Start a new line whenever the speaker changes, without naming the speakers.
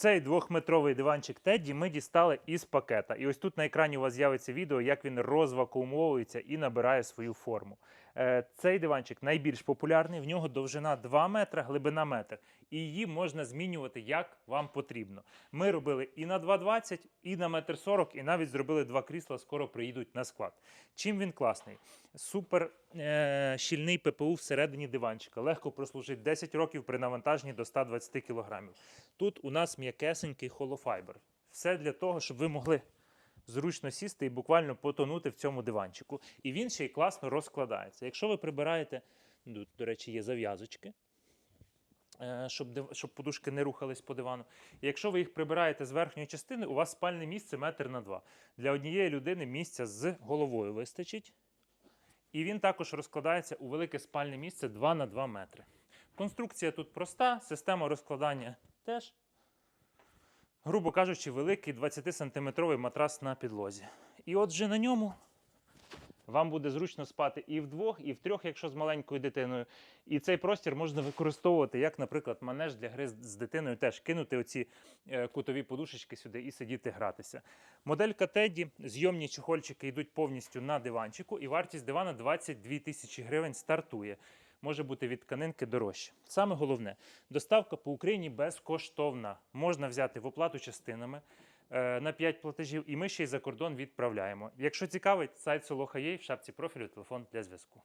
Цей двохметровий диванчик Тедді ми дістали із пакета. І ось тут на екрані у вас з'явиться відео, як він розвакуумовується і набирає свою форму. Е, Цей диванчик найбільш популярний, в нього довжина 2 метри, глибина метр. І її можна змінювати як вам потрібно. Ми робили і на 2,20, і на 1,40 м, і навіть зробили два крісла, скоро приїдуть на склад. Чим він класний? Супер е, щільний ППУ всередині диванчика. Легко прослужить 10 років при навантаженні до 120 кг. Тут у нас м'якесенький холофайбер. Все для того, щоб ви могли зручно сісти і буквально потонути в цьому диванчику. І він ще й класно розкладається. Якщо ви прибираєте, тут, до речі, є зав'язочки. е, Щоб, щоб подушки не рухались по дивану. І якщо ви їх прибираєте з верхньої частини, у вас спальне місце метр на два. Для однієї людини місця з головою вистачить. І він також розкладається у велике спальне місце 2 на 2 метри. Конструкція тут проста, система розкладання теж. Грубо кажучи, великий 20-сантиметровий матрас на підлозі. І отже на ньому вам буде зручно спати і вдвох, і втрьох, якщо з маленькою дитиною. І цей простір можна використовувати, як, наприклад, манеж для гри з- дитиною, теж кинути оці е, кутові подушечки сюди і сидіти гратися. Моделька Теді, зйомні чохольчики йдуть повністю на диванчику, і вартість дивана 22 тисячі гривень стартує. Може бути від тканинки дорожче. Саме головне, доставка по Україні безкоштовна. Можна взяти в оплату частинами е, на 5 платежів, і ми ще й за кордон відправляємо. Якщо цікавить, сайт Солоха є в шапці профілю телефон для зв'язку.